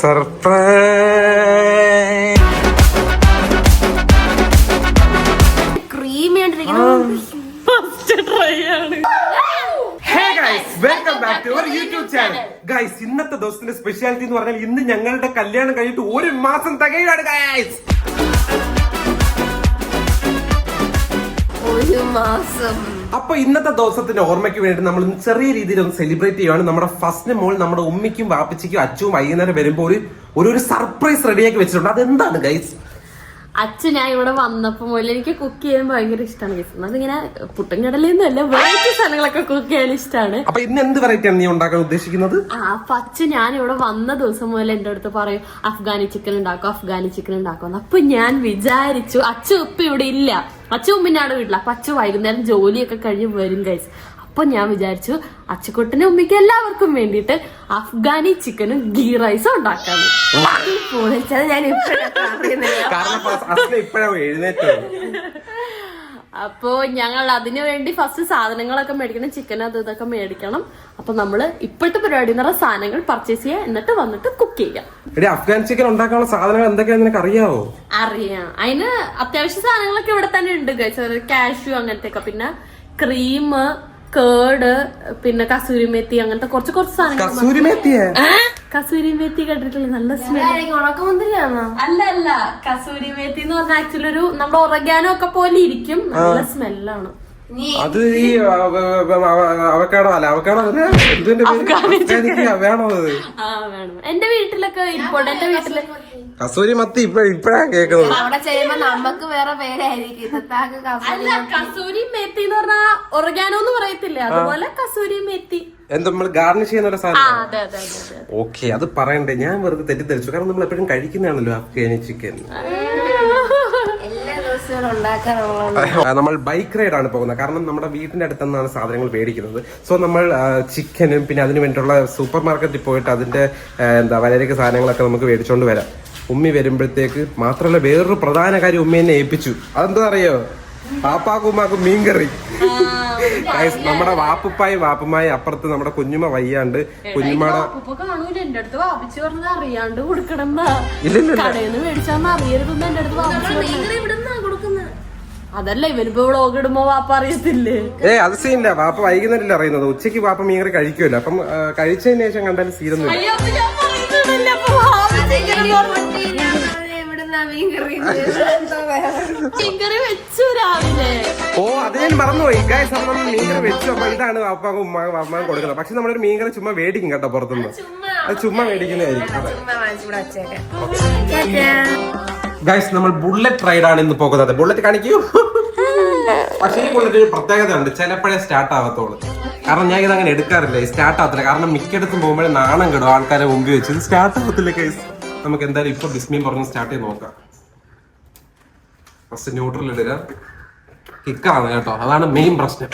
Surprise. Creamy first try ആണ്. Hey guys welcome back to our YouTube channel guys ഇന്നത്തെ ദിവസത്തിന്റെ speciality എന്ന് പറഞ്ഞാൽ ഇന്ന് ഞങ്ങളുടെ കല്യാണം കഴിഞ്ഞിട്ട് ഒരു മാസം തികയാണ് ഗൈസ് ഒരു മാസം. അപ്പൊ ഇന്നത്തെ ദിവസത്തിന്റെ ഓർമ്മയ്ക്ക് വേണ്ടി നമ്മൾ ചെറിയ രീതിയിൽ ഒന്ന് സെലിബ്രേറ്റ് ചെയ്യുകയാണ് നമ്മുടെ ഫസ്റ്റ് മോൾ നമ്മുടെ ഉമ്മയ്ക്കും വാപ്പച്ചിക്കും അച്ഛനും വൈകുന്നേരം വരുമ്പോൾ ഒരു ഒരു സർപ്രൈസ് റെഡിയാക്കി വെച്ചിട്ടുണ്ട്. അതെന്താണ് ഗൈസ് അച്ഛൻ ഞാൻ ഇവിടെ വന്നപ്പോ മുതൽ എനിക്ക് കുക്ക് ചെയ്യാൻ ഭയങ്കര ഇഷ്ടമാണ് കേസ് അതിങ്ങനെ പുട്ടും കടലൊന്നും അല്ല വെറൈറ്റി സ്ഥലങ്ങളൊക്കെ കുക്ക് ചെയ്യാൻ ഇഷ്ടമാണ് അപ്പൊ ഇന്ന് എന്ത് വെറൈറ്റിയാണ് നീ ഉണ്ടാക്കാൻ ഉദ്ദേശിക്കുന്നത്? ആ അപ്പൊ അച്ഛൻ ഞാൻ ഇവിടെ വന്ന ദിവസം മുതൽ എന്റെ അടുത്ത് പറയും അഫ്ഗാനി ചിക്കൻ ഉണ്ടാക്കും അഫ്ഗാനി ചിക്കൻ ഉണ്ടാക്കും അപ്പൊ ഞാൻ വിചാരിച്ചു അച്ഛൻ ഇപ്പൊ ഇവിടെ ഇല്ല. അച്ഛൻ ഉമ്മിനാണ് വീട്ടിൽ അപ്പൊ അച്ഛൻ വൈകുന്നേരം ജോലിയൊക്കെ കഴിഞ്ഞ് വരും ഗൈസ് അപ്പൊ ഞാൻ വിചാരിച്ചു അച്ചക്കൂട്ടനും ഉമ്മയ്ക്ക് എല്ലാവർക്കും വേണ്ടിയിട്ട് അഫ്ഗാനി ചിക്കനും ഗീ റൈസും ഉണ്ടാക്കാം ഞാൻ അപ്പോ ഞങ്ങൾ അതിനു വേണ്ടി ഫസ്റ്റ് സാധനങ്ങളൊക്കെ മേടിക്കണം ചിക്കൻ അത് ഇതൊക്കെ മേടിക്കണം. അപ്പൊ നമ്മൾ ഇപ്പോഴത്തെ പരിപാടി എന്ന് പറഞ്ഞ സാധനങ്ങൾ പർച്ചേസ് ചെയ്യാം എന്നിട്ട് വന്നിട്ട് കുക്ക് ചെയ്യാം. എടി അഫ്ഗാൻ ചിക്കൻ ഉണ്ടാക്കാനുള്ള സാധനങ്ങൾ എന്തൊക്കെയാണ് നിനക്ക് അറിയാവോ അറിയാം. അതിന് അത്യാവശ്യ സാധനങ്ങളൊക്കെ ഇവിടെ തന്നെ ഉണ്ട് കാഷ്യൂ അങ്ങനത്തെ ഒക്കെ പിന്നെ ക്രീം കേട് പിന്നെ കസൂരി മെത്തി അങ്ങനത്തെ കുറച്ച് കുറച്ച് സാധനങ്ങൾ കസൂരി കസൂരിമേത്തി കസൂരി കേട്ടിട്ടില്ല നല്ല സ്മെൽ അല്ല അല്ല. കസൂരിമേത്തി എന്ന് പറഞ്ഞാൽ ആക്ച്വലി ഒരു നമ്മുടെ ഉറങ്ങാനും ഒക്കെ പോലെ ഇരിക്കും. നല്ല സ്മെല്ലാണ് അത് ഈ അവക്കാടോ അല്ല അവക്കാടോ എന്തിന്റെ വേണോ അത്? വേണം. എന്റെ വീട്ടിലൊക്കെ ഇരിപ്പുണ്ട് എന്റെ വീട്ടിൽ കസൂരി മത്തി ഇപ്പഴ ഇപ്പഴാ കേക്കുന്നത് അവിടെ ചെയ്യുമ്പോ നമുക്ക് വേറെ പേരായിരിക്കും. അല്ല കസൂരി മേത്തി എന്ന് പറഞ്ഞാ ഒറഗാനോ എന്ന് പറയത്തില്ലേ? അതുപോലെ കസൂരി മേത്തി. എന്താ നമ്മൾ ഗാർണിഷ് ചെയ്യുന്ന ഒരു ആ സാധനം ഓക്കെ അത് പറയണ്ടേ. ഞാൻ വെറുതെ തെറ്റിദ്ധരിച്ചു. കാരണം നമ്മൾ എപ്പോഴും കഴിക്കുന്നതാണല്ലോ അഫ്ഗാനി ചിക്കൻ നമ്മൾ ബൈക്ക് റൈഡ് ആണ് പോകുന്നത്. കാരണം നമ്മുടെ വീടിന്റെ അടുത്ത് നിന്നാണ് സാധനങ്ങൾ മേടിക്കുന്നത്. സോ നമ്മൾ ചിക്കനും പിന്നെ അതിന് വേണ്ടിയിട്ടുള്ള സൂപ്പർ മാർക്കറ്റിൽ പോയിട്ട് അതിന്റെ എന്താ വലരക്ക് സാധനങ്ങളൊക്കെ നമുക്ക് മേടിച്ചോണ്ട് വരാം. ഉമ്മി വരുമ്പോഴത്തേക്ക് മാത്രമല്ല വേറൊരു പ്രധാന കാര്യം ഉമ്മി എന്നെ ഏൽപ്പിച്ചു. അതെന്താ അറിയോ? പാപ്പാക്കും ഉമ്മാക്കും മീൻകറി. നമ്മുടെ വാപ്പുപ്പായി വാപ്പുമായി അപ്പുറത്ത് നമ്മുടെ കുഞ്ഞുമ വയ്യാണ്ട് കുഞ്ഞുമ്മയുടെ ഉപ്പ കാണൂല. അതല്ല ഇവനിപ്പോ വ്ളോഗ് ഇടുമ്പോ വാപ്പ അറിയത്തില്ലേ? ഏ അത് സീനില്ല വാപ്പ വൈകുന്നേരം അറിയുന്നത്. ഉച്ചയ്ക്ക് വാപ്പ മീൻകറി കഴിക്കുമല്ലോ. അപ്പം ആ, കഴിച്ചതിന് ശേഷം കണ്ടാലും സീരൊന്നും അയ്യോ അപ്പൊ ഞാൻ അപ്പൊ പറഞ്ഞു. ചിക്കറി വെച്ചു രാവിലെ. ഓ അത് ഞാൻ മറന്നുപോയി. ഗായ്സ് അപ്പൊ നമ്മൾ മീൻകറി വെച്ചു. അപ്പൊ ഇതാണ് വാപ്പാക്കും ഉമ്മാക്കും അമ്മാക്കും കൊടുക്കുന്നത്. പക്ഷെ നമ്മളൊരു മീൻകറി ചുമ്മാ മേടിക്കും കേട്ടോ പുറത്തുനിന്ന്. അത് ചുമ്മാ മേടിക്കുന്നതായിരിക്കും അതെ ചുമ്മാ വാങ്ങിച്ചിവിടെ വച്ചേക്കാം. ഗൈസ് നമ്മൾ ബുള്ളറ്റ് റൈഡ് ആണ് ഇന്ന് പോകുന്നത്. ബുള്ളറ്റ് കാണിക്കൂ. പക്ഷേ ഈ ബുള്ളറ്റ് ഒരു പ്രത്യേകത ഉണ്ട് ചിലപ്പോഴേ സ്റ്റാർട്ട് ആവത്തുള്ളൂ. കാരണം ഞാൻ ഇത് അങ്ങനെ എടുക്കാറില്ല സ്റ്റാർട്ട് ആവത്തില്ല. കാരണം മിക്കയിടത്തും പോകുമ്പോഴേ നാണം കിടും. ആൾക്കാരെ മുമ്പിൽ വെച്ച്. ഇത് സ്റ്റാർട്ട് ആവത്തില്ല ഗൈസ് നമുക്ക് എന്തായാലും ഇപ്പൊ ഡിസ്മിയും പറഞ്ഞ് സ്റ്റാർട്ട് ചെയ്ത് നോക്കാം. ഫസ്റ്റ് ന്യൂട്രൽ ഇടുക. കിക്കാണ് കേട്ടോ. അതാണ് മെയിൻ പ്രശ്നം.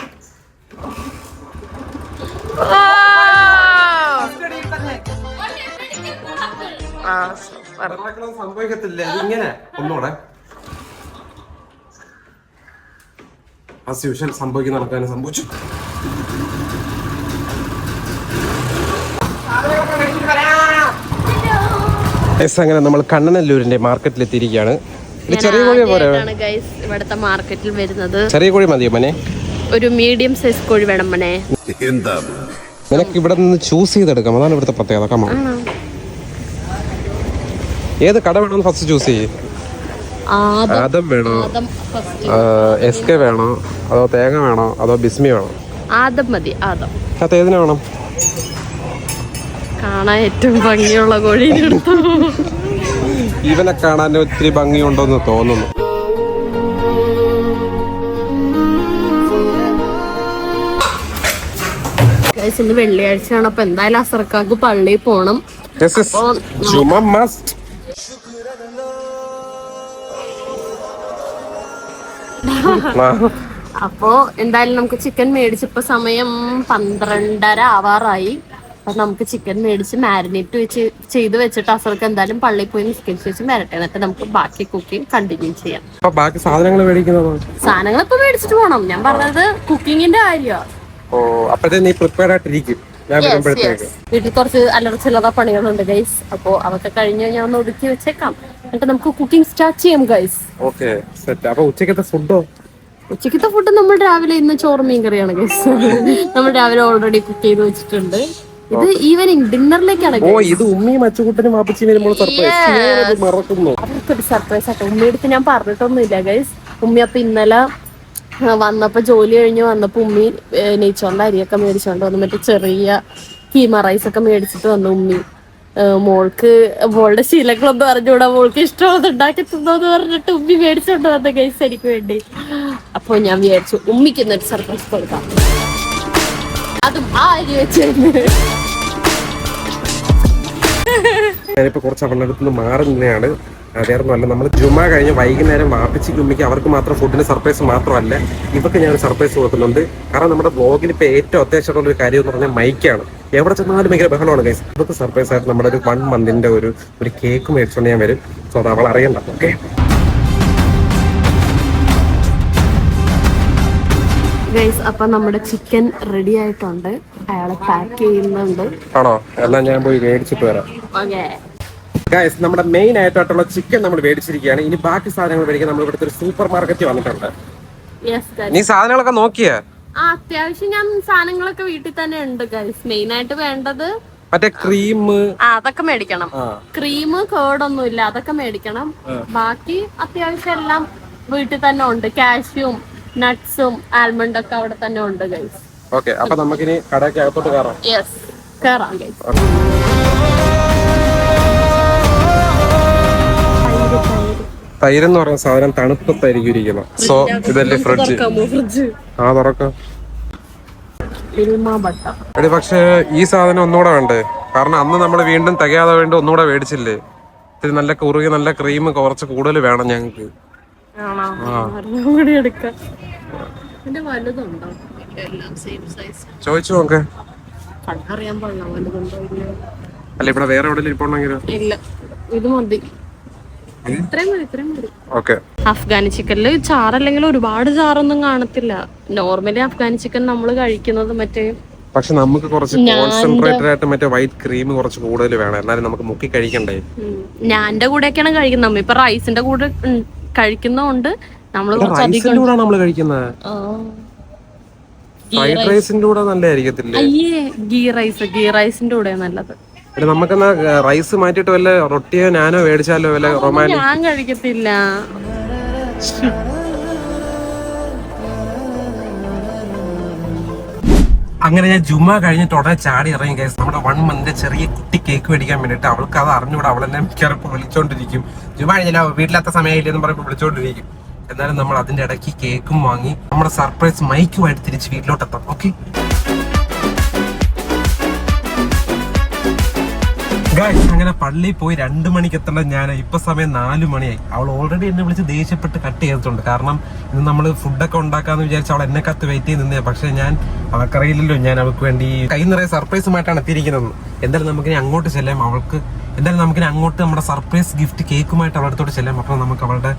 വെള്ളക്കളർ സംഭവിക്കത്തില്ല. ഇതിങ്ങനെ. ഒന്നുകൂടെ ആസ് യൂഷ്വൽ സംഭവിക്കുന്ന നടക്കാനും സംഭവിച്ചു. യെസ് അങ്ങനെ നമ്മൾ കണ്ണനല്ലൂരിന്റെ മാർക്കറ്റിൽ എത്തിയിരിക്കുകയാണ് ചെറിയ കോഴി പോരെ? ഇവിടുത്തെ മാർക്കറ്റിൽ വരുന്നത്. ചെറിയ കോഴി മതിയോ മനെ? ഒരു മീഡിയം സൈസ് കോഴി വേണം മനെ. എന്താ നിനക്ക് ഇവിടെ നിന്ന് ചൂസ് ചെയ്തെടുക്കാം. അതാണ് ഇവിടുത്തെ പ്രത്യേകത. കമ്മ ഏത് കട വേണമെന്ന് ഫസ്റ്റ് ചൂസ് ചെയ്യേ. ആദം. വേണോ? എസ് കെ വേണോ? അതോ തേങ്ങ വേണോ? അതോ ബിസ്മി വേണോ? ആദം മതി ആദം. അത് ഏതിനെ വേണം? കാണാൻ ഏറ്റവും ഭംഗിയുള്ള കോഴി ഇവനെ കാണാൻ ഒത്തിരി ഭംഗിയുണ്ടെന്ന് തോന്നുന്നു. ഇന്ന് വെള്ളിയാഴ്ചയാണ് അപ്പൊ എന്തായാലും അസർക്കാക്ക് പള്ളിയിൽ പോണം. ജുമ is അപ്പോ എന്തായാലും നമുക്ക് ചിക്കൻ മേടിച്ചപ്പോ സമയം പന്ത്രണ്ടര ആവാറായി. അപ്പൊ നമുക്ക് ചിക്കൻ മേടിച്ച് മാരിനേറ്റ് വെച്ച് ചെയ്ത് വെച്ചിട്ട് അസർക്ക് എന്തായാലും പള്ളി പോയി നിസ്കരിച്ച് വെച്ച് വരട്ടെ എന്നിട്ട് നമുക്ക് ബാക്കി കുക്കിംഗ് കണ്ടിന്യൂ ചെയ്യാം. ബാക്കി സാധനങ്ങൾ സാധനങ്ങൾ ഇപ്പൊ മേടിച്ചിട്ട് പോണം. ഞാൻ പറഞ്ഞത് കുക്കിങ്ങിന്റെ കാര്യമാണ് ഓ അപ്പോഴത്തെ നീ പ്രിപ്പയർ ആയിട്ടിരിക്കും. വീട്ടിൽ കുറച്ച് അലർച്ചുള്ളതാ പണികളുണ്ട് ഗൈസ് അപ്പോ അതൊക്കെ കഴിഞ്ഞ് ഞാൻ ഒന്ന് ഒതുക്കി വെച്ചേക്കാം. എന്നിട്ട് നമുക്ക് കുക്കിംഗ് സ്റ്റാർട്ട് ചെയ്യാം ഗൈസ് ഓക്കെ സെറ്റ് അപ്പൊ ഉച്ചക്കത്തെ ഫുഡോ ഉച്ചക്കത്തെ ഫുഡ് നമ്മൾ രാവിലെ ഇന്ന് ചോറ് മീൻ കറിയാണ് ഗൈസ് നമ്മൾ രാവിലെ ഓൾറെഡി കുക്ക് ചെയ്ത് വെച്ചിട്ടുണ്ട്. ഇത് ഈവനിങ് ഡിന്നറിലേക്കാണ് ഓ ഇത് ഉമ്മിയും അച്ചുകുട്ടനും വാപ്പച്ചി വരുമ്പോൾ സർപ്രൈസ് മറക്കുന്നു. അവർക്കൊരു സർപ്രൈസ് ആട്ടോ. ഉമ്മിയെടുത്ത് ഞാൻ പറഞ്ഞിട്ടൊന്നുമില്ല ഗൈസ് ഉമ്മി അപ്പൊ ഇന്നലെ വന്നപ്പോ ജോലി കഴിഞ്ഞ് വന്നപ്പോ ഉമ്മി നെയ്ച്ചോണ്ട് അരിയൊക്കെ മേടിച്ചോണ്ട് വന്നു. മറ്റേ ചെറിയ കീമ റൈസ് ഒക്കെ മേടിച്ചിട്ട് വന്നു ഉമ്മി. മോൾക്ക് മോളുടെ ശീലങ്ങളൊന്നും അറിഞ്ഞൂടാ മോൾക്ക് ഇഷ്ടമുള്ളത് ഉണ്ടാക്കി തിന്നോന്ന് പറഞ്ഞിട്ട് ഉമ്മി മേടിച്ചോണ്ട് വന്ന ഗൈസ് എനിക്ക് വേണ്ടി. അപ്പൊ ഞാൻ വിചാരിച്ചു ഉമ്മിക്ക് എന്നിട്ട് സർപ്രൈസ് കൊടുക്കാം. അതും ആ അരി വെച്ചിരുന്നു. ഞാനിപ്പോ കുറച്ച് അവളുടെ അടുത്ത് നിന്ന് മാറി വേറെ നമ്മൾ ജുമ കഴിഞ്ഞ് വൈകുന്നേരം വാപ്പിച്ച് ഗുമ്മിക്ക് അവർക്ക് മാത്രം ഫുഡിന് സർപ്രൈസ് മാത്രമല്ല ഇവർക്ക് ഞാൻ സർപ്രൈസ് കൊടുക്കുന്നുണ്ട്. കാരണം നമ്മുടെ ബ്ലോഗിന് ഇപ്പോൾ ഏറ്റവും അത്യാവശ്യമുള്ള ഒരു കാര്യം എന്ന് പറഞ്ഞാൽ മൈക്കാണ്. എവിടെ ചെന്നാലും ഭയങ്കര ബഹളമാണ് ഗൈസ് ഇവർക്ക് സർപ്രൈസ് ആയിട്ട് നമ്മുടെ ഒരു വൺ മന്തിന്റെ ഒരു ഒരു കേക്ക് മേടിച്ചുകൊണ്ട് ഞാൻ വരും. സോ അത് അവൾ അറിയണ്ട. ഓക്കെ ഗൈസ് അപ്പൊ നമ്മുടെ ചിക്കൻ റെഡി ആയിട്ടുണ്ട്. അയാളെ പാക്ക് ചെയ്യുന്നുണ്ട്. ആണോ? എല്ലാം ഞാൻ പോയി മേടിച്ചിട്ട് വരാം. ഓക്കെ ഗൈസ് നമ്മുടെ മെയിൻ ആയിട്ടുള്ള ചിക്കൻ നമ്മൾ മേടിച്ചിരിക്കുകയാണ്. ഇനി ബാക്കി സാധനങ്ങൾ മേടിക്കാൻ നമ്മൾ ഇവിടുത്തെ ഒരു സൂപ്പർ മാർക്കറ്റ് വന്നിട്ടുണ്ട്. യെസ് നീ സാധനങ്ങളൊക്കെ നോക്കിയേ? ആ അത്യാവശ്യം ഞാൻ സാധനങ്ങളൊക്കെ വീട്ടിൽ തന്നെ ഉണ്ട് ഗൈസ് മെയിൻ ആയിട്ട് വേണ്ടത് മറ്റേ ക്രീം ആ അതൊക്കെ മേടിക്കണം. ആ. ക്രീം കേടൊന്നും ഇല്ല അതൊക്കെ മേടിക്കണം. ബാക്കി അത്യാവശ്യം എല്ലാം വീട്ടിൽ തന്നെ ഉണ്ട്. കാഷ്യൂം നട്ട്സും ആൽമണ്ട് ഒക്കെ അവിടെ തന്നെ ഉണ്ട് ഗൈസ് ഓക്കെ അപ്പൊ നമുക്കിനി കടയ്ക്ക് അകത്തോട്ട് കയറാം. യെസ് കയറാം ഗൈസ് തൈര് എന്ന് പറയുന്ന സാധനം തണുപ്പത്തായിരിക്കും ഇരിക്കുന്നത്. സോ ഇതല്ലേ ഫ്രിഡ്ജ് ആ തുറക്കാം. എടി പക്ഷേ ഈ സാധനം ഒന്നുകൂടെ വേണ്ടേ? കാരണം അന്ന് നമ്മൾ വീണ്ടും തികയാതെ വേണ്ടി ഒന്നുകൂടെ മേടിച്ചില്ലേ? ഇത്തിരി നല്ല കുറുകി നല്ല ക്രീം കുറച്ച് കൂടുതൽ വേണം ഞങ്ങൾക്ക്. ചോദിച്ചു നോക്ക്. അല്ല ഇവിടെ വേറെ എവിടെ ഇപ്പൊ ഇത് മതി ഇത്രയും മതി ഇത്രയും മതി ഓക്കെ അഫ്ഗാനി ചിക്കനിൽ ചാറല്ലെങ്കിൽ ഒരുപാട് ചാറൊന്നും കാണത്തില്ല. നോർമലി അഫ്ഗാനി ചിക്കൻ നമ്മൾ കഴിക്കുന്നത് മറ്റേ പക്ഷെ നമുക്ക് കുറച്ച് കോൺസെൻട്രേറ്റഡ് ആയിട്ട് മറ്റേ വൈറ്റ് ക്രീം കുറച്ച് കൂടുതൽ വേണം. എന്നാലും നമുക്ക് മുക്കി കഴിക്കണ്ടേ? ഞാന്റെ കൂടെയൊക്കെയാണ് കഴിക്കുന്നത്. നമ്മ ഇപ്പൊ റൈസിന്റെ കൂടെ കഴിക്കുന്നതുകൊണ്ട് കഴിക്കുന്നോണ്ട് അധികം റൈസിന്റെ കൂടെ നമ്മൾ കഴിക്കുന്നത്. ഫ്രൈഡ് റൈസിന്റെ കൂടെ നല്ലതായിരിക്കത്തില്ലേ? അയ്യേ ഗീ റൈസ് ഗീ റൈസിന്റെ കൂടെ നല്ലത്. എടി നമുക്കെന്നാ റൈസ് മാറ്റിട്ട് വല്ല റൊട്ടിയോ ഞാനോ മേടിച്ചാലോ വല്ല റൊമാൻ ഞാൻ കഴിക്കത്തില്ല. അങ്ങനെ ഞാൻ ജുമ കഴിഞ്ഞിട്ട് ഉടനെ ചാടി ഇറങ്ങി കേസ് നമ്മുടെ വൺ മന്ത് ചെറിയ കുട്ടി കേക്ക് മേടിക്കാൻ വേണ്ടിയിട്ട് അവൾക്ക് അത് അറിഞ്ഞൂടെ. അവൾ എന്നെ മിക്കവാറും വിളിച്ചോണ്ടിരിക്കും. ജുമ കഴിഞ്ഞാൽ വീട്ടിലത്തെ സമയമില്ലെന്ന് പറയുമ്പോൾ വിളിച്ചോണ്ടിരിക്കും. എന്നാലും നമ്മൾ അതിന്റെ ഇടയ്ക്ക് കേക്കും വാങ്ങി നമ്മുടെ സർപ്രൈസ് മൈക്കുമായിട്ട് തിരിച്ച് വീട്ടിലോട്ടെത്താം. ഓക്കെ അങ്ങനെ പള്ളിയിൽ പോയി രണ്ടു മണിക്ക് എത്തേണ്ട ഞാൻ ഇപ്പൊ സമയം നാലു മണിയായി. അവൾ ഓൾറെഡി എന്നെ വിളിച്ച് ദേഷ്യപ്പെട്ട് കട്ട് ചെയ്തിട്ടുണ്ട്. കാരണം ഇന്ന് നമ്മൾ ഫുഡൊക്കെ ഉണ്ടാക്കാന്ന് വിചാരിച്ച അവൾ എന്നെ കത്ത് വെയിറ്റ് ചെയ്ത് നിന്നേ പക്ഷെ ഞാൻ അവൾക്കറിയില്ലല്ലോ ഞാൻ അവൾക്ക് വേണ്ടി കൈ നിറയെ സർപ്രൈസുമായിട്ടാണ് എത്തിയിരിക്കുന്നത്. എന്തായാലും നമുക്കിനി അങ്ങോട്ട് ചെല്ലാം. അവൾക്ക് എന്തായാലും നമുക്കിനി അങ്ങോട്ട് നമ്മുടെ സർപ്രൈസ് ഗിഫ്റ്റ് കേക്കുമായിട്ട് അവളുടെ അടുത്തോട്ട് ചെല്ലാം. അപ്പോൾ നമുക്ക് അവളുടെ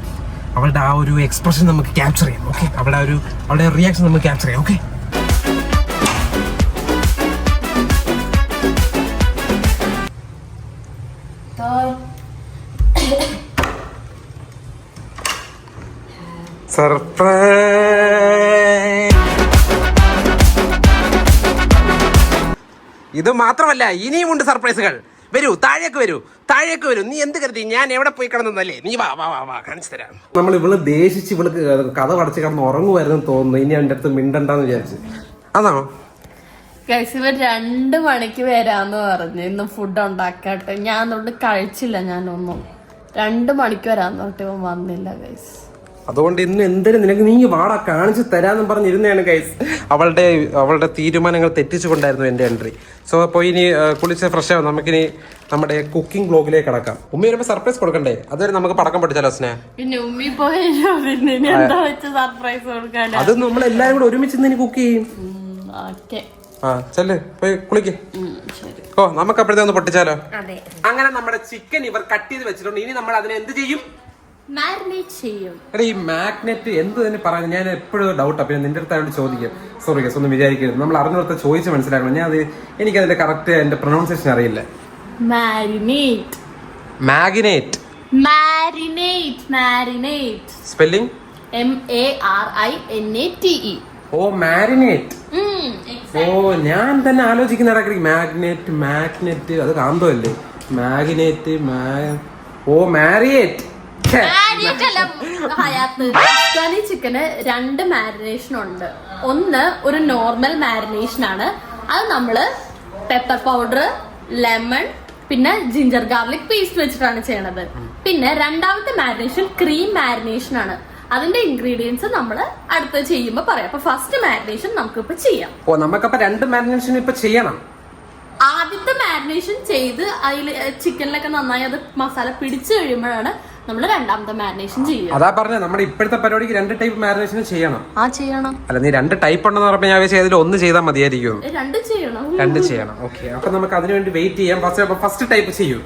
അവളുടെ ആ ഒരു എക്സ്പ്രഷൻ നമുക്ക് ക്യാപ്ചർ ചെയ്യാം. ഓക്കെ അവളുടെ ഒരു അവളുടെ റിയാക്ഷൻ നമുക്ക് ക്യാപ്ചർ ചെയ്യാം. ഓക്കെ ഇത് മാത്രമല്ല ഇനിയുമുണ്ട് സർപ്രൈസുകൾ. വരൂ താഴേക്ക് വരൂ താഴേക്ക് വരൂ. നീ എന്ത് കരുതി? ഞാൻ എവിടെ പോയി കിടന്നല്ലേ നീ വാ വാ വാ വാ കാണിച്ചു തരാം. നമ്മൾ ഇവൾ ദേഷിച്ച് ഇവൾക്ക് കഥ പടച്ച് കിടന്ന് ഉറങ്ങുമായിരുന്നു തോന്നുന്നു. ഇനി എന്റെ അടുത്ത് മിണ്ടണ്ടെന്ന് വിചാരിച്ചു. അതാണോ ഇവർ രണ്ട് മണിക്ക് വരാന്ന് പറഞ്ഞു. ഇന്ന് ഫുഡ് ഉണ്ടാക്കട്ടെ. ഞാൻ അതുകൊണ്ട് കഴിച്ചില്ല ഞാനൊന്നും. രണ്ട് മണിക്ക് വരാന്ന് പറഞ്ഞിട്ട് ഇവൻ വന്നില്ല ഗൈസ് അതുകൊണ്ട് ഇന്ന് എന്തിനും നിനക്ക് നീ വാടാ കാണിച്ചു തരാന്ന് പറഞ്ഞിരുന്നതാണ് ഗൈസ് അവളുടെ അവളുടെ തീരുമാനങ്ങൾ തെറ്റിച്ചുകൊണ്ടായിരുന്നു എന്റെ എൻട്രി സോ അപ്പോൾ ഇനി കുളിച്ച് ഫ്രഷ് ആവും നമുക്കിനി നമ്മുടെ കുക്കിംഗ് ബ്ലോഗിലേക്ക് കടക്കാം. ഉമ്മി വരുമ്പോൾ സർപ്രൈസ് കൊടുക്കണ്ടേ? അതുവരെ നമുക്ക് പടക്കം പഠിച്ചാലോ സ്നേഹ പിന്നെ ഉമ്മി സർപ്രൈസ് കൊടുക്കാൻ അത് നമ്മൾ എല്ലാവരും കൂടെ ഒരുമിച്ച് ഇന്ന് കുക്ക് ചെയ്യും. ആ ചെല്ല് പോയി കുളിക്ക്. ഓ നമുക്ക് അപ്പോഴത്തെ ഒന്ന് പൊട്ടിച്ചാലോ? അങ്ങനെ നമ്മുടെ ചിക്കൻ ഇവർ കട്ട് ചെയ്ത് വെച്ചിട്ടുണ്ട്. ഇനി നമ്മൾ അതിനെ എന്ത് ചെയ്യും? മാരിനേറ്റ് ചെയ്യും. എടാ ഈ മാഗ്നറ്റ് എന്ത് തന്നെ പറയാൻ ഞാൻ എപ്പോഴും ഡൗട്ടാ പിന്നെ നിന്റെ അടുത്ത് അവിടെ ചോദിക്കും. സോറി ഗസ് ഒന്നും വിചാരിക്കരുത്. നമ്മൾ അറിഞ്ഞിടത്ത് ചോദിച്ച് മനസ്സിലാക്കണം. ഞാൻ അത് എനിക്കതിന്റെ കറക്റ്റ് എന്റെ പ്രൊണൗൺസിയേഷൻ അറിയില്ല. Marinate magnate marinate marinate spelling M A R I N A T E oh marinate oh ഞാൻ തന്നെ ആലോചിക്കുന്ന ഇടയ്ക്ക് മാഗ്നറ്റ് മാഗ്നറ്റ് അത് കാന്തോ അല്ലേ മാഗ്നേറ്റ് ഓ മാരിയേറ്റ് അഫ്ഗാനി ചിക്കന് രണ്ട് മാരിനേഷൻ ഉണ്ട്. ഒന്ന് ഒരു നോർമൽ മാരിനേഷൻ ആണ്. അത് നമ്മൾ പെപ്പർ പൗഡർ ലെമൺ പിന്നെ ജിഞ്ചർ ഗാർലിക് പേസ്റ്റ് വെച്ചിട്ടാണ് ചെയ്യണത്. പിന്നെ രണ്ടാമത്തെ മാരിനേഷൻ ക്രീം മാരിനേഷൻ ആണ്. അതിന്റെ ഇൻഗ്രീഡിയൻസ് നമ്മൾ അടുത്ത് ചെയ്യുമ്പോൾ പറയാം. അപ്പൊ ഫസ്റ്റ് മാരിനേഷൻ ഇപ്പൊ ചെയ്യാം. ഓ നമുക്കപ്പോ രണ്ട് മാരിനേഷൻ ഇപ്പൊ ചെയ്യണം. ആദ്യത്തെ മാരിനേഷൻ ചെയ്ത് അതിൽ ചിക്കനിലൊക്കെ നന്നായി അത് മസാല പിടിച്ചു കഴിയുമ്പോഴാണ് നമ്മൾ രണ്ടാമത്തെ മാരിനേഷൻ അതാ പറഞ്ഞ നമ്മുടെ ഇപ്പോഴത്തെ പരിപാടിക്ക് രണ്ട് ടൈപ്പ് മാരിനേഷൻ ചെയ്യണം. ആ ചെയ്യണം. അല്ല നീ രണ്ട് ടൈപ്പ് ഉണ്ടെന്ന് പറഞ്ഞപ്പോൾ ഞാൻ വിചാരിച്ചു അതിൽ ഒന്ന് ചെയ്താൽ മതിയായിരിക്കും രണ്ട് ചെയ്യണം. രണ്ട് ചെയ്യണം. ഓക്കെ അപ്പൊ നമുക്ക് അതിനു വേണ്ടി വെയിറ്റ് ചെയ്യാം. ഫസ്റ്റ് ഫസ്റ്റ് ടൈപ്പ് ചെയ്യൂ.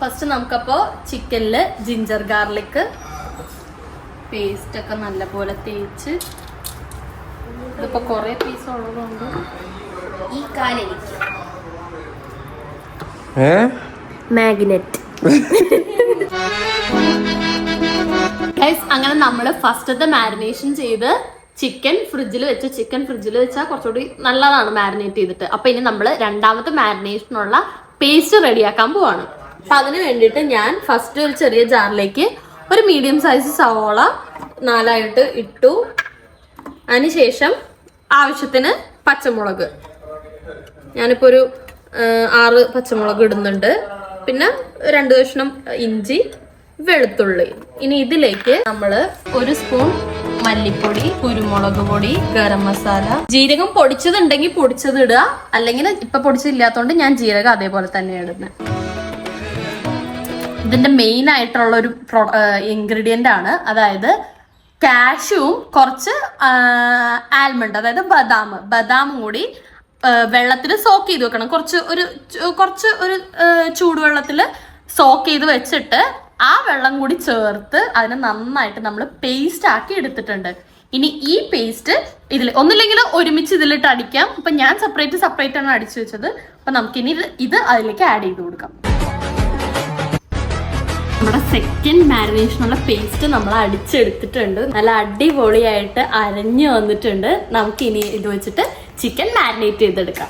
ഫസ്റ്റ് നമുക്കപ്പോ ചിക്കനിൽ ജിഞ്ചർ ഗാർലിക് പേസ്റ്റ് ഒക്കെ നല്ലപോലെ തേച്ച്. ഇതിപ്പോ കൊറേ പീസ് ഉള്ളതുകൊണ്ട് ഈ കാലെനിക്ക്. ഏ? മാഗ്നറ്റ് അങ്ങനെ നമ്മൾ ഫസ്റ്റത്തെ മാരിനേഷൻ ചെയ്ത് ചിക്കൻ ഫ്രിഡ്ജിൽ വെച്ച് ചിക്കൻ ഫ്രിഡ്ജിൽ വെച്ചാൽ കുറച്ചുകൂടി നല്ലതാണ് മാരിനേറ്റ് ചെയ്തിട്ട്. അപ്പൊ ഇനി നമ്മൾ രണ്ടാമത്തെ മാരിനേഷനുള്ള പേസ്റ്റ് റെഡിയാക്കാൻ പോവാണ്. അപ്പൊ അതിന് വേണ്ടിയിട്ട് ഞാൻ ഫസ്റ്റ് ഒരു ചെറിയ ജാറിലേക്ക് ഒരു മീഡിയം സൈസ് സവോള നാലായിട്ട് ഇട്ടു. അതിനുശേഷം ആവശ്യത്തിന് പച്ചമുളക്. ഞാനിപ്പോ ഒരു ആറ് പച്ചമുളക് ഇടുന്നുണ്ട്. പിന്നെ രണ്ട് കഷ്ണം ഇഞ്ചി വെളുത്തുള്ളി. ഇനി ഇതിലേക്ക് നമ്മൾ ഒരു സ്പൂൺ മല്ലിപ്പൊടി കുരുമുളക് പൊടി ഗരം മസാല. ജീരകം പൊടിച്ചതുണ്ടെങ്കിൽ പൊടിച്ചത് ഇടുക അല്ലെങ്കിൽ ഇപ്പൊ പൊടിച്ചില്ലാത്തതുകൊണ്ട് ഞാൻ ജീരകം അതേപോലെ തന്നെ ഇടുന്നത് ഇതിന്റെ മെയിൻ ആയിട്ടുള്ള ഒരു ഇൻഗ്രീഡിയന്റ് ആണ്. അതായത് കാഷ്യൂവും കുറച്ച് ആൽമണ്ട് അതായത് ബദാം. ബദാമും കൂടി വെള്ളത്തിൽ സോക്ക് ചെയ്ത് വെക്കണം. കുറച്ച് ഒരു കുറച്ച് ഒരു ചൂടുവെള്ളത്തിൽ സോക്ക് ചെയ്ത് വെച്ചിട്ട് ആ വെള്ളം കൂടി ചേർത്ത് അതിനെ നന്നായിട്ട് നമ്മൾ പേസ്റ്റ് ആക്കി എടുത്തിട്ടുണ്ട്. ഇനി ഈ പേസ്റ്റ് ഇതിൽ ഒന്നില്ലെങ്കിൽ ഒരുമിച്ച് ഇതിലിട്ട് അടിക്കാം. ഇപ്പൊ ഞാൻ സെപ്പറേറ്റ് സെപ്പറേറ്റ് ആണ് അടിച്ചു വെച്ചത്. അപ്പൊ നമുക്കിനി ഇത് അതിലേക്ക് ആഡ് ചെയ്ത് കൊടുക്കാം. നമ്മുടെ സെക്കൻഡ് മാരിനേഷനുള്ള പേസ്റ്റ് നമ്മൾ അടിച്ചെടുത്തിട്ടുണ്ട്. നല്ല അടിപൊളിയായിട്ട് അരഞ്ഞു വന്നിട്ടുണ്ട്. നമുക്കിനി ഇത് വെച്ചിട്ട് ചിക്കൻ മാരിനേറ്റ് ചെയ്തെടുക്കാം.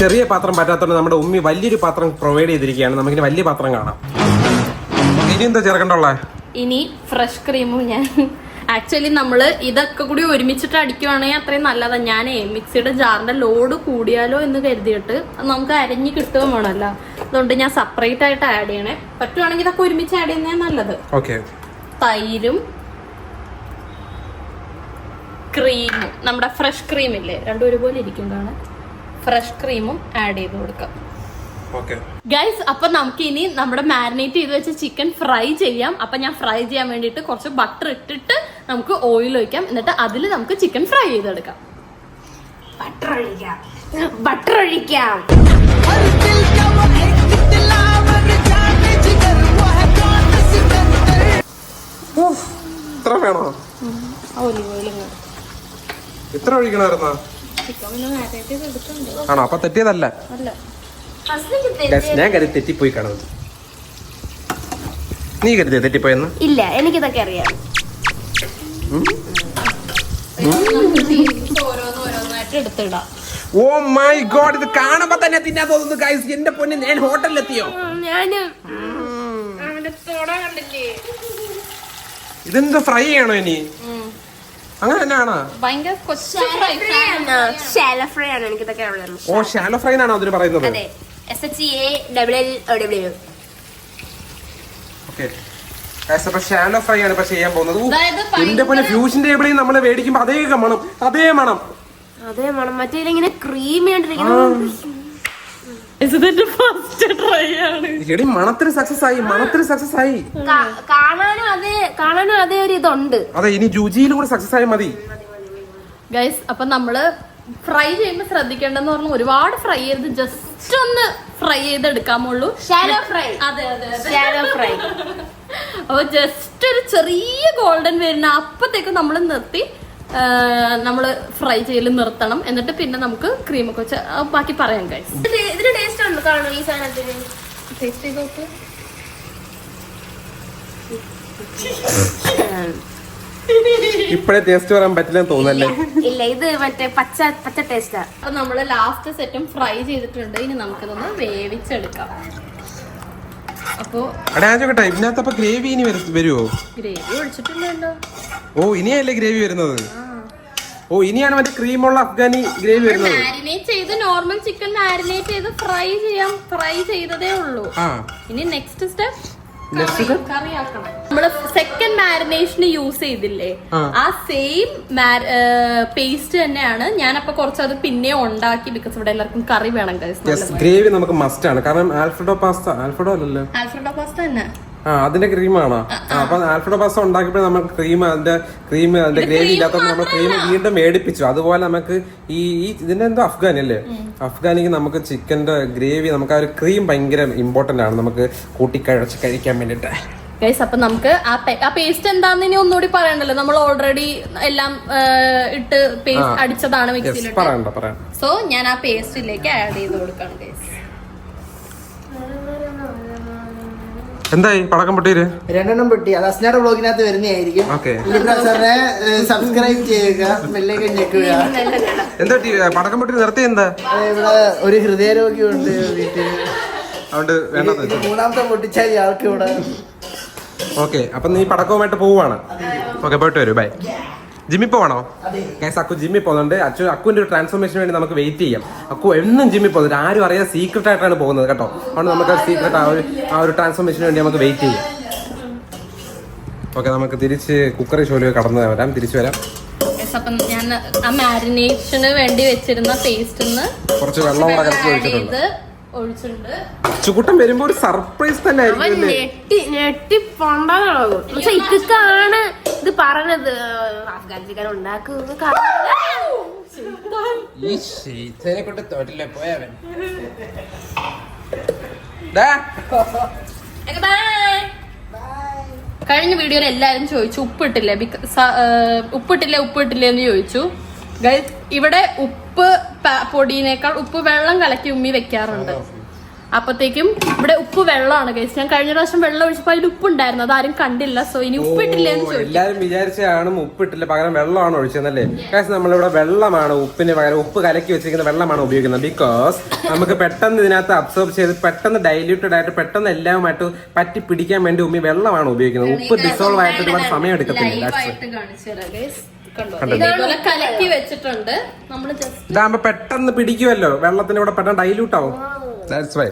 ചെറിയ പാത്രം പറ്റാത്തതുകൊണ്ട് നമ്മുടെ ഉമ്മി വലിയൊരു പാത്രം പ്രൊവൈഡ് ചെയ്തിരിക്കുകയാണ്. നമുക്കിനി വലിയ പാത്രം കാണാം. ഇനി എന്താ ചേർക്കണ്ടുള്ള ഇനി ഫ്രഷ് ക്രീമും ഞാൻ. ആക്ച്വലി നമ്മൾ ഇതൊക്കെ കൂടി ഒരുമിച്ചിട്ട് അടിക്കുവാണെങ്കിൽ അത്രയും നല്ലതാണ് ഞാനേ മിക്സിയുടെ ജാറിന്റെ ലോഡ് കൂടിയാലോ എന്ന് കരുതിയിട്ട് നമുക്ക് അരഞ്ഞ് കിട്ടുകയും വേണമല്ലോ. അതുകൊണ്ട് ഞാൻ സെപ്പറേറ്റ് ആയിട്ട് ആഡ് ചെയ്യണേ. പറ്റുവാണെങ്കിൽ ഇതൊക്കെ ഒരുമിച്ച് ആഡ് ചെയ്യുന്നതാണ് നല്ലത്. ഓക്കെ തൈരും ക്രീമും നമ്മുടെ ഫ്രഷ് ക്രീം ഇല്ലേ? രണ്ടും ഒരുപോലെ ഇരിക്കും കാണാൻ. ഫ്രഷ് ക്രീമും ആഡ് ചെയ്ത് കൊടുക്കാം. ഓക്കെ ഗൈസ് അപ്പൊ നമുക്ക് ഇനി നമ്മുടെ മാരിനേറ്റ് ചെയ്ത് വെച്ച ചിക്കൻ ഫ്രൈ ചെയ്യാം. അപ്പൊ ഞാൻ ഫ്രൈ ചെയ്യാൻ വേണ്ടിട്ട് കുറച്ച് ബട്ടർ ഇട്ടിട്ട് നമുക്ക് ഓയിൽ ഒഴിക്കാം. എന്നിട്ട് അതിൽ നമുക്ക് ചിക്കൻ ഫ്രൈ ചെയ്തെടുക്കാം. ബട്ടർ ഒഴിക്കാം. ബട്ടർ ഒഴിക്കാം. വേണോ? ഇത്ര ഒഴിക്കണായിരുന്നോ ആണോ? അപ്പൊ തെറ്റിയതല്ല. ഞാൻ കരുതി തെറ്റിപ്പോയി കാണുന്നത്. നീ കരുതിയ തെറ്റിപ്പോയെന്ന്? ഇല്ല എനിക്കിതൊക്കെ അറിയാം. ഓ മൈ ഗോഡ് ഇത് കാണുമ്പോ തന്നെ തിന്നാൻ തോന്നുന്നു ഗൈസ് എന്റെ പൊന്നെ ഞാൻ ഹോട്ടലിലെത്തിയോ? ഞാൻ. ഇതെന്ത് ഫ്രൈ ചെയ്യണോ ഇനി? അങ്ങനെ തന്നെയാണോ ഭയങ്കര ഷാല ഫ്രൈ ആണ് എനിക്കിതൊക്കെ ഓ ഷാലോ ഫ്രൈ എന്നാണോ അതിന് പറയുന്നത്? അതെ. S H A double L W okay. Shallow fry ആണ് ഇപ്പൊ ചെയ്യാൻ പോകുന്നത്. ഊ, എന്റെ പോലെ ഫ്യൂഷൻ ടേബിളിൽ നമ്മൾ മേടിക്കുമ്പോ അതേ മണം അതേ മണം. അതേ മണം. മറ്റേ ഇങ്ങനെ ക്രീമി ആയിട്ടിരിക്കുന്നു. ഇതിന്റെ ഫസ്റ്റ് ട്രൈ ആണ് എടി മണത്തിന് സക്സസ് ആയി മണത്തിന് സക്സസ് ആയി. കാണാനും അതേ കാണാനും അതേ ഒരു ഇതുണ്ട്. അതെ ഇനി രുചിയിലും കൂടെ സക്സസ് ആയി മതി. ഗൈസ് അപ്പൊ നമ്മൾ ഫ്രൈ ചെയ്യുമ്പോൾ ശ്രദ്ധിക്കേണ്ടെന്ന് പറഞ്ഞാൽ ഒരുപാട് ഫ്രൈ ചെയ്ത് ജസ്റ്റ് ഒന്ന് ഫ്രൈ ചെയ്തെടുക്കാമുള്ളൂ. ഷാലോ ഫ്രൈ അതെ അതെ അതെ. ഷാലോ ഫ്രൈ അപ്പൊ ജസ്റ്റ് ഒരു ചെറിയ ഗോൾഡൻ വരുന്ന അപ്പത്തേക്ക് നമ്മൾ നിർത്തി നമ്മൾ ഫ്രൈ ചെയ്യൽ നിർത്തണം. എന്നിട്ട് പിന്നെ നമുക്ക് ക്രീമൊക്കെ വെച്ച് ബാക്കി പറയാം കഴിച്ചു ഇതിന് ടേസ്റ്റ് ഉണ്ട്? കാണും ഈ സാധനത്തിന്? ടേസ്റ്റ് ചെയ്ത് നോക്ക്. ഇപ്പോഴേ ടേസ്റ്റ് പറയാൻ പറ്റില്ലെന്ന് തോന്നല്ലേ ഇല്ല ഇത് മറ്റേ പച്ച പച്ച ടേസ്റ്റാ അപ്പൊ നമ്മൾ ലാസ്റ്റ് സെറ്റും ഫ്രൈ ചെയ്തിട്ടുണ്ട്. ഇനി നമുക്കിതൊന്ന് വേവിച്ചെടുക്കാം. അപ്പോ ചോക്കട്ടെ ഇതിനകത്തപ്പോ ഗ്രേവി ഇനി വരുമോ ഗ്രേവി ഒഴിച്ചിട്ടില്ലല്ലോ. ഓ ഇനിയല്ലേ ഗ്രേവി വരുന്നത്? ഓ ഇനിയാണ് മറ്റേ ക്രീമുള്ള അഫ്ഗാനി ഗ്രേവി വരുന്നത്. മാരിനേറ്റ് ചെയ്ത് നോർമൽ ചിക്കൻ മാരിനേറ്റ് ചെയ്ത് ഫ്രൈ ചെയ്യാം. ഫ്രൈ ചെയ്തതേ ഉള്ളൂ. ഇനി നെക്സ്റ്റ് സ്റ്റെപ്പ് നമ്മൾ സെക്കൻഡ് മാരിനേഷന് യൂസ് ചെയ്തില്ലേ? ആ. സെയിം പേസ്റ്റ് തന്നെയാണ്. ഞാനപ്പോ കുറച്ചത് പിന്നെ ഉണ്ടാക്കി ബിക്കോസ് ഇവിടെ എല്ലാവർക്കും കറി വേണം ഗ്രേവി നമുക്ക് മസ്റ്റ് ആണ്. കാരണം ആൽഫ്രഡോ പാസ്ത ആൽഫ്രഡോ അല്ലല്ലോ? ആൽഫ്രഡോ പാസ്ത തന്നെ. ആ അതിന്റെ ക്രീമാണോ അപ്പൊ ആൽഫ്രഡോ പാസ്ത ഉണ്ടാക്കിയപ്പോൾ നമ്മൾ ക്രീം അതിന്റെ ക്രീം അതിന്റെ ഗ്രേവി ഇല്ലാത്തപ്പോൾ നമ്മൾ ക്രീം വീണ്ടും മേടിപ്പിച്ചു. അതുപോലെ നമുക്ക് ഈ ഈ ഇതിന്റെ എന്തോ അഫ്ഗാനി അല്ലേ? അഫ്ഗാനിക്ക് നമുക്ക് ചിക്കന്റെ ഗ്രേവി നമുക്ക് ആ ഒരു ക്രീം ഭയങ്കര ഇമ്പോർട്ടന്റ് ആണ്. നമുക്ക് കൂട്ടിക്കഴച്ച് കഴിക്കാൻ വേണ്ടിട്ട് ഗൈസ് അപ്പൊ നമുക്ക് ആ ആ പേസ്റ്റ് എന്താന്ന് ഇനി ഒന്നുകൂടി പറയണ്ടല്ലോ. നമ്മൾ ഓൾറെഡി എല്ലാം ഇട്ട് പേസ്റ്റ് അടിച്ചതാണ് മിക്സിയിലിട്ട് സോ ഞാൻ ആ പേസ്റ്റിലേക്ക് ആഡ് ചെയ്ത് കൊടുക്കണം ഗൈസ് എന്തായി? പടക്കം പൊട്ടി രണ്ടെണ്ണം പൊട്ടി. അത് അസ്നയുടെ ബ്ലോഗിനകത്ത് വരുന്നതായിരിക്കും. സാറിനെ സബ്സ്ക്രൈബ് ചെയ്യുക ബെല്ലേക്ക് ഞെക്കുക. എന്താ പടക്കം പൊട്ടി നിർത്തി എന്താ? ഇവിടെ ഒരു ഹൃദയരോഗിയുണ്ട് വീട്ടിൽ അതുകൊണ്ട് മൂന്നാമത്തെ പൊട്ടിച്ചാൽ ആൾക്ക് ഇവിടെ. ഓക്കെ അപ്പൊ നീ പടക്കവുമായിട്ട് പോവാണ് ഓക്കെ പോയിട്ട് വരൂ. ബൈ. ജിമ്മി പോകണോ? കേസ് അക്കു ജിമ്മി പോകുന്നുണ്ട്. അച്ഛൻ അക്കുവിന്റെ ഒരു ട്രാൻസ്ഫോർമേഷന് വേണ്ടി നമുക്ക് വെയിറ്റ് ചെയ്യാം. അക്കു എന്നും ജിമ്മി പോകുന്നുണ്ട്. ആരും അറിയാതെ സീക്രട്ട് ആയിട്ടാണ് പോകുന്നത് കേട്ടോ. അതുകൊണ്ട് നമുക്ക് സീക്രട്ട് ആ ഒരു ആ ഒരു ട്രാൻസ്ഫോർമേഷന് വേണ്ടി നമുക്ക് വെയിറ്റ് ചെയ്യാം. ഓക്കെ നമുക്ക് തിരിച്ച് കുക്കറി ഷോയിൽ കടന്നു വരാം. തിരിച്ചു വരാം. അപ്പം ഞാൻ ആ മാരിനേഷന് വേണ്ടി വെച്ചിരുന്ന പേസ്റ്റ് കുറച്ച് വെള്ളം കൂടെ കലക്കി ഒഴിച്ചിട്ടുണ്ട് ഒഴിച്ചിട്ടുണ്ട്. ചുക്കുട്ടൻ വരുമ്പോ ഒരു സർപ്രൈസ് തന്നെ ഞെട്ടി ഞെട്ടി പൊണ്ടാകും പക്ഷെ ഇക്കാണ് ഇത് പറഞ്ഞത്. അഫ്ഗാൻ ചിക്കൻ ഈ ശീതനെ കൊണ്ട് തൊട്ടില്ല പോയവൻ കഴിഞ്ഞ വീഡിയോയിൽ എല്ലാരും ചോദിച്ചു ഉപ്പിട്ടില്ലേ? ഉപ്പിട്ടില്ലേ ഉപ്പിട്ടില്ലേ? എന്ന് ചോദിച്ചു. ഇവിടെ ഉപ്പ് പ- പൊടിയിനേക്കാൾ ഉപ്പ് വെള്ളം കലക്കി ഉമ്മി വെക്കാറുണ്ട്. അപ്പത്തേക്കും ഇവിടെ ഉപ്പ് വെള്ളമാണ് കേസ് ഞാൻ കഴിഞ്ഞ പ്രാവശ്യം വെള്ളം ഒഴിച്ചപ്പോൾ അതിൽ ഉപ്പ് ഉണ്ടായിരുന്നു അതാരും കണ്ടില്ല. സോ ഇനി ഉപ്പിട്ടില്ല എന്ന് ചോദിച്ചു. എല്ലാരും വിചാരിച്ചാണ് ഉപ്പിട്ടില്ല. പകരം വെള്ളമാണ് ഒഴിച്ചതല്ലേ? കാശ് നമ്മളിവിടെ വെള്ളമാണ് ഉപ്പിന് പകരം ഉപ്പ് കലക്കി വെച്ചിരിക്കുന്ന വെള്ളമാണ് ഉപയോഗിക്കുന്നത്. ബിക്കോസ് നമുക്ക് പെട്ടെന്ന് ഇതിനകത്ത് അബ്സോർബ് ചെയ്ത് പെട്ടെന്ന് ഡൈല്യൂട്ടഡ് ആയിട്ട് പെട്ടെന്ന് എല്ലാവുമായിട്ട് പറ്റി പിടിക്കാൻ വേണ്ടി ഉമ്മി വെള്ളമാണ് ഉപയോഗിക്കുന്നത്. ഉപ്പ് ഡിസോൾവ് ആയിട്ട് ഒരുപാട് സമയം എടുക്കത്തില്ല. ഇതേപോലെ കലക്കി വെച്ചിട്ടുണ്ട്. നമ്മൾ ജസ്റ്റ് ഇതാകുമ്പോ പെട്ടെന്ന് പിടിക്കുമല്ലോ വെള്ളത്തിന് ഇവിടെ പെട്ടെന്ന് ഡൈല്യൂട്ട് ആവും. ദാറ്റ്സ് വൈ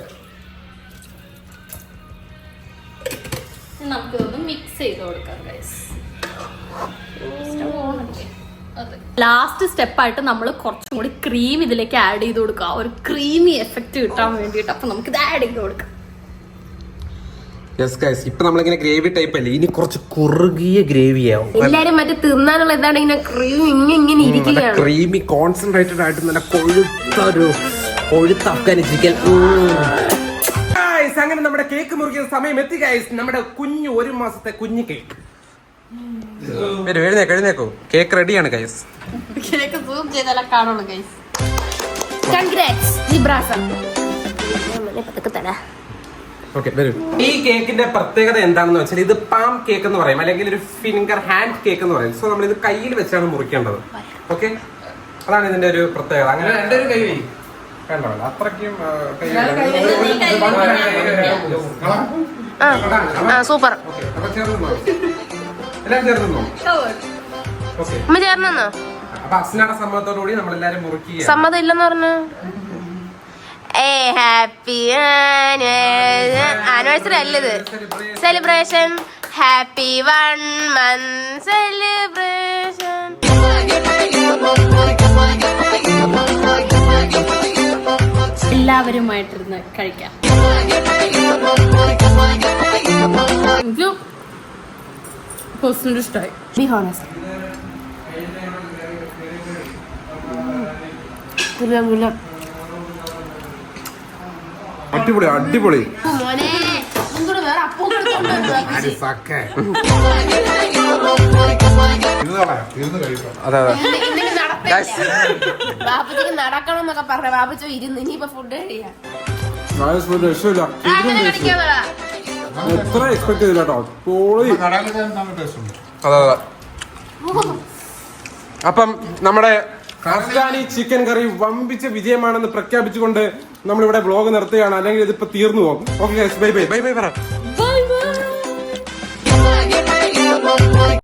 മിക്സ് ചെയ്ത് കൊടുക്കാം ഗൈസ് ലാസ്റ്റ് സ്റ്റെപ്പായിട്ട് നമ്മൾ കുറച്ചും കൂടി ക്രീം ഇതിലേക്ക് ആഡ് ചെയ്ത് കൊടുക്കുക. ഒരു ക്രീമി എഫക്റ്റ് കിട്ടാൻ വേണ്ടിയിട്ട്. അപ്പൊ നമുക്ക് ഇത് ആഡ് ചെയ്ത് കൊടുക്കാം. യെസ് ഗൈസ് ഇപ്പൊ നമ്മളിങ്ങനെ ഗ്രേവി ടൈപ്പ് അല്ലേ? ഇനി കുറച്ച് കുറുകിയ ഗ്രേവി ആവും. എല്ലാരും മറ്റേ തിന്നാനുള്ള എന്താണ് ഇങ്ങനെ ക്രീം ഇങ്ങനെ ഇങ്ങനെ ഇരിക്കുകയാണ്. ക്രീമി കോൺസെൻട്രേറ്റഡ് ആയിട്ട് നല്ല കൊഴുത്തൊരു കൊഴുത്ത അഫ്ഗാനി ചിക്കൻ അങ്ങനെ നമ്മുടെ കേക്ക് മുറിക്കുന്ന സമയം എത്തി ഗൈസ് നമ്മുടെ കുഞ്ഞു ഒരു മാസത്തെ കുഞ്ഞു കേക്ക് വരൂ എഴുന്നേക്കോ എഴുന്നേക്കോ. കേക്ക് റെഡിയാണ് ഗൈസ് കേക്ക് സൂം ചെയ്താലേ കാണുള്ളൂ ഗൈസ് കൺഗ്രാറ്റ്സ് ജിബ്രാസ പതൊക്കെ തരാ. ഈ കേക്കിന്റെ പ്രത്യേകത എന്താണെന്ന് വെച്ചാൽ ഇത് പാം കേക്ക് എന്ന് പറയും അല്ലെങ്കിൽ ഒരു ഫിംഗർ ഹാൻഡ് കേക്ക് എന്ന് പറയും സോ നമ്മൾ ഇത് കയ്യിൽ വെച്ചാണ് മുറിക്കേണ്ടത് ഓക്കെ അതാണ് ഇതിന്റെ ഒരു പ്രത്യേകത അങ്ങനെ എന്റെ ഒരു കൈ അത്രയ്ക്കും സൂപ്പർ എല്ലാം ചേർന്നോ ഓക്കെ അമ്മ ചേർന്നോ അപ്പൊ അസ്നാട സമ്മതത്തോടു കൂടി നമ്മളെല്ലാരും മുറിക്കുക സമ്മതം ഇല്ലെന്ന് പറഞ്ഞു ഏ ഹാപ്പി ആനിവേഴ്സറി അല്ലത്. Celebration happy one month celebration എല്ലാവരുമായിട്ടിരുന്ന് കഴിക്കാം. പേഴ്സണലി ഇഷ്ടമായി ബി ഹോണസ്റ്റ് പുല്ല അടിപൊളി അടിപൊളി. അതെ അതെ. ബാപ്പുച്ചിക്ക് നടക്കണം എന്നൊക്കെ പറഞ്ഞ. ബാപ്പുച്ചോ ഇരുന്ന് ഇനിയിപ്പൊ ഫുഡ് കഴിയാ. എത്ര എക്സ്പെക്ട് ചെയ്തില്ല കേട്ടോ. പോളി അതെ അതെ. അപ്പം നമ്മുടെ അഫ്ഗാനി ചിക്കൻ കറി വമ്പിച്ച വിജയമാണെന്ന് പ്രഖ്യാപിച്ചുകൊണ്ട് നമ്മളിവിടെ വ്ലോഗ് നിർത്തുകയാണ്. അല്ലെങ്കിൽ ഇതിപ്പോ തീർന്നു പോകും. Okay bye bye bye bye പറ.